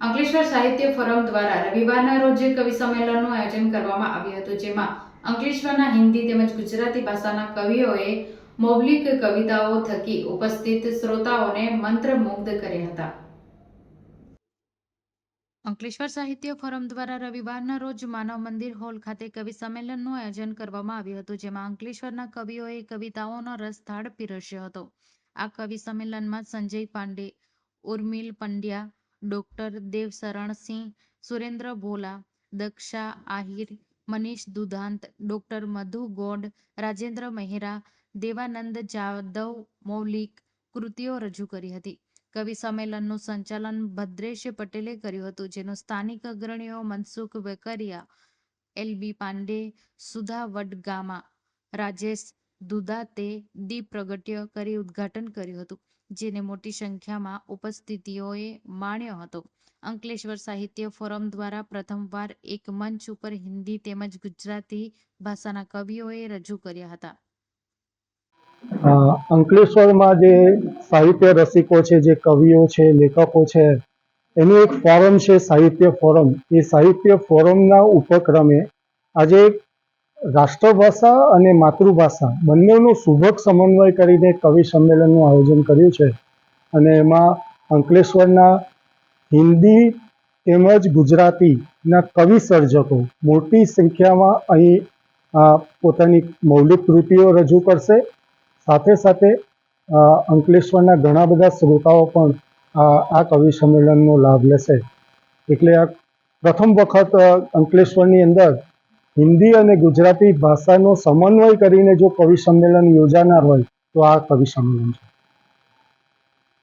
અંકલેશ્વર સાહિત્ય ફોરમ દ્વારા રવિવારના રોજ કવિ સંમેલનનું આયોજન કરવામાં આવ્યું હતું, જેમાં અંકલેશ્વરના હિન્દી તેમજ ગુજરાતી ભાષાના કવિઓએ મૌલિક કવિતાઓ થકી ઉપસ્થિત શ્રોતાઓને મંત્રમુગ્ધ કર્યા હતા. અંકલેશ્વર સાહિત્ય ફોરમ દ્વારા રવિવારના રોજ માનવ મંદિર હોલ ખાતે કવિ સંમેલનનું આયોજન કરવામાં આવ્યું હતું, જેમાં અંકલેશ્વરના કવિઓએ કવિતાઓનો રસથાળ પીરસ્યો હતો. આ કવિ સંમેલનમાં સંજય પાંડે, ઉર્મિલ પંડ્યા ડોક્ટર દેવશરણસિંહ સુરેન્દ્ર ભોલા દક્ષા આહિર મનીષ દુધાંત ડોક્ટર મધુ ગોંડ, રાજેન્દ્ર મહેરા દેવાનંદ જાદવ મૌલિક કૃતિઓ રજૂ કરી હતી. કવિ સંમેલનનું સંચાલન ભદ્રેશ પટેલે કર્યું હતું જેનું સ્થાનિક અગ્રણીઓ મનસુખ વેકરિયા એલબી પાંડે સુધા વડગામા રાજેશ દુધાતે દીપ પ્રગટ્ય કરી ઉદ્ઘાટન કર્યું હતું, જેને મોટી સંખ્યામાં ઉપસ્થિતિઓએ માણ્યો હતો. અંકલેશ્વર સાહિત્ય ફોરમ દ્વારા પ્રથમવાર એક મંચ ઉપર હિન્દી તેમજ ગુજરાતી ભાષાના કવિઓએ રજૂ કર્યા હતા. અંકલેશ્વરમાં જે સાહિત્ય રસિકો છે, જે કવિઓ છે, લેખકો છે, એનું એક ફોરમ છે સાહિત્ય ફોરમ. એ સાહિત્ય ફોરમના ઉપક્રમે આજે રાષ્ટ્રભાષા અને માતૃભાષા બંનેનો સુભગ સમન્વય કરીને કવિ સંમેલનનું આયોજન કર્યું છે. અને એમાં અંકલેશ્વરના હિન્દી તેમજ ગુજરાતીના કવિ સર્જકો મોટી સંખ્યામાં અહીં પોતાની મૌલિક કૃતિઓ રજૂ કરશે. સાથે સાથે અંકલેશ્વરના ઘણા બધા શ્રોતાઓ પણ આ કવિ સંમેલનનો લાભ લેશે. એટલે આ પ્રથમ વખત અંકલેશ્વરની અંદર હિન્દી અને ગુજરાતી ભાષાનો સમન્વય કરીને જો કવિ સંમેલન યોજાનાર હોય, તો આ કવિ સંમેલન છે.